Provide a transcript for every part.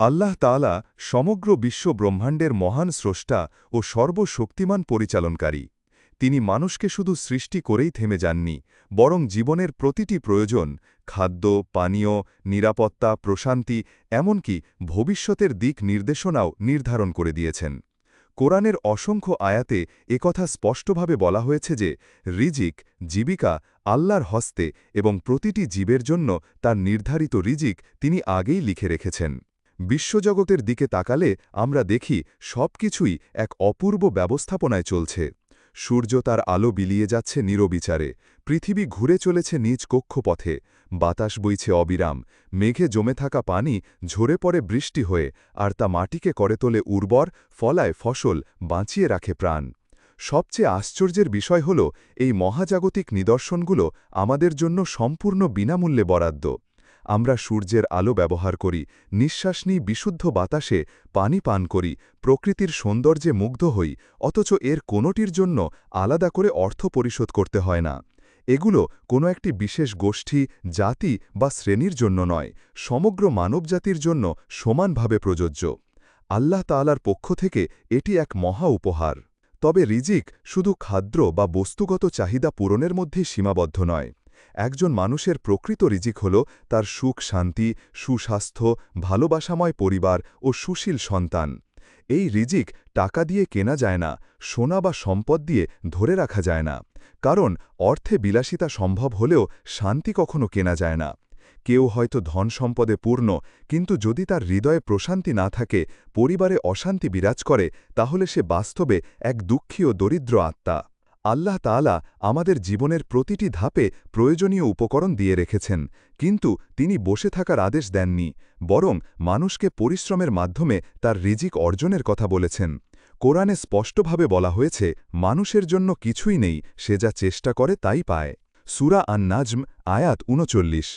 আল্লাহ তাআলা সমগ্র বিশ্ব ব্রহ্মাণ্ডের মহান স্রষ্টা ও সর্বশক্তিমান পরিচালনকারী। তিনি মানুষকে শুধু সৃষ্টি করেই থেমে যাননি, বরং জীবনের প্রতিটি প্রয়োজন, খাদ্য, পানীয়, নিরাপত্তা, প্রশান্তি, এমনকি ভবিষ্যতের দিক নির্দেশনাও নির্ধারণ করে দিয়েছেন। কোরআনের অসংখ্য আয়াতে একথা স্পষ্টভাবে বলা হয়েছে যে, রিজিক, জীবিকা, আল্লাহর হস্তে এবং প্রতিটি জীবের জন্য তার নির্ধারিত রিজিক তিনি আগেই লিখে রেখেছেন। বিশ্বজগতের দিকে তাকালে আমরা দেখি সবকিছুই এক অপূর্ব ব্যবস্থাপনায় চলছে। সূর্য তার আলো বিলিয়ে যাচ্ছে নিরবিচারে। পৃথিবী ঘুরে চলেছে নিজ কক্ষপথে। বাতাস বইছে অবিরাম। মেঘে জমে থাকা পানি ঝরে পড়ে বৃষ্টি হয়ে, আর তা মাটিকে করে তোলে উর্বর, ফলায় ফসল, বাঁচিয়ে রাখে প্রাণ। সবচেয়ে আশ্চর্যের বিষয় হল, এই মহাজাগতিক নিদর্শনগুলো আমাদের জন্য সম্পূর্ণ বিনামূল্যে বরাদ্দ। আমরা সূর্যের আলো ব্যবহার করি, নিঃশ্বাস নিই বিশুদ্ধ বাতাসে, পানি পান করি, প্রকৃতির সৌন্দর্যে মুগ্ধ হই, অথচ এর কোনোটির জন্য আলাদা করে অর্থ পরিশোধ করতে হয় না। এগুলো কোনো একটি বিশেষ গোষ্ঠী, জাতি বা শ্রেণির জন্য নয়, সমগ্র মানবজাতির জন্য সমানভাবে প্রযোজ্য। আল্লাহ তালার পক্ষ থেকে এটি এক মহা উপহার। তবে রিজিক শুধু খাদ্য বা বস্তুগত চাহিদা পূরণের মধ্যেই সীমাবদ্ধ নয়। একজন মানুষের প্রকৃত রিজিক হল তার সুখ, শান্তি, সুস্বাস্থ্য, ভালোবাসাময় পরিবার ও সুশীল সন্তান। এই রিজিক টাকা দিয়ে কেনা যায় না, সোনা বা সম্পদ দিয়ে ধরে রাখা যায় না। কারণ, অর্থে বিলাসিতা সম্ভব হলেও শান্তি কখনো কেনা যায় না। কেউ হয়তো ধন সম্পদে পূর্ণ, কিন্তু যদি তার হৃদয়ে প্রশান্তি না থাকে, পরিবারে অশান্তি বিরাজ করে, তাহলে সে বাস্তবে এক দুঃখী ও দরিদ্র আত্মা। আল্লাহ তাআলা আমাদের জীবনের প্রতিটি ধাপে প্রয়োজনীয় উপকরণ দিয়ে রেখেছেন, কিন্তু তিনি বসে থাকার আদেশ দেননি, বরং মানুষকে পরিশ্রমের মাধ্যমে তার রিজিক অর্জনের কথা বলেছেন। কোরআনে স্পষ্টভাবে বলা হয়েছে, মানুষের জন্য কিছুই নেই, সে যা চেষ্টা করে তাই পায়। সুরা আন নাজম আয়াত উনচল্লিশ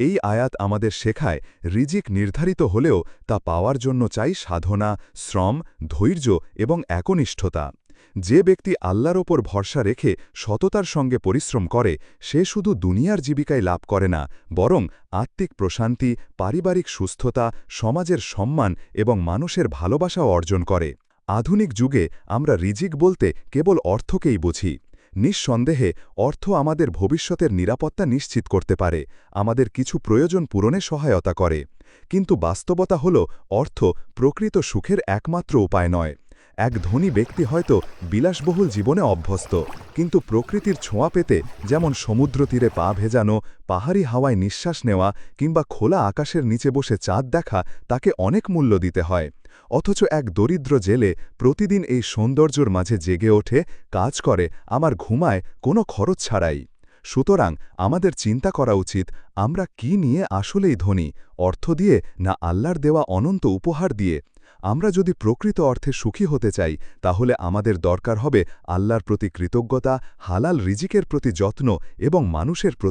এই আয়াত আমাদের শেখায়, রিজিক নির্ধারিত হলেও তা পাওয়ার জন্য চাই সাধনা, শ্রম, ধৈর্য এবং একনিষ্ঠতা। যে ব্যক্তি আল্লাহর ওপর ভরসা রেখে সততার সঙ্গে পরিশ্রম করে, সে শুধু দুনিয়ার জীবিকায় লাভ করে না, বরং আত্মিক প্রশান্তি, পারিবারিক সুস্থতা, সমাজের সম্মান এবং মানুষের ভালোবাসাও অর্জন করে। আধুনিক যুগে আমরা রিজিক বলতে কেবল অর্থকেই বুঝি। নিঃসন্দেহে, অর্থ আমাদের ভবিষ্যতের নিরাপত্তা নিশ্চিত করতে পারে, আমাদের কিছু প্রয়োজন পূরণে সহায়তা করে। কিন্তু বাস্তবতা হল, অর্থ প্রকৃত সুখের একমাত্র উপায় নয়। এক ধনী ব্যক্তি হয়তো বিলাসবহুল জীবনে অভ্যস্ত, কিন্তু প্রকৃতির ছোঁয়া পেতে যেমন সমুদ্র তীরে পা ভেজানো, পাহাড়ি হাওয়ায় নিঃশ্বাস নেওয়া, কিংবা খোলা আকাশের নিচে বসে চাঁদ দেখা, তাকে অনেক মূল্য দিতে হয়। অথচ এক দরিদ্র জেলে প্রতিদিন এই সৌন্দর্যর মাঝে জেগে ওঠে, কাজ করে, আমার ঘুমায়, কোনো খরচ ছাড়াই। সুতরাং আমাদের চিন্তা করা উচিত, আমরা কি নিয়ে আসলেই ধনী, অর্থ দিয়ে না আল্লাহর দেওয়া অনন্ত উপহার দিয়ে। আমরা যদি প্রকৃত অর্থে সুখী হতে চাই, তাহলে আমাদের দরকার হবে আল্লাহর প্রতি কৃতজ্ঞতা, হালাল রিজিকের প্রতি যত্ন এবং মানুষের প্রতি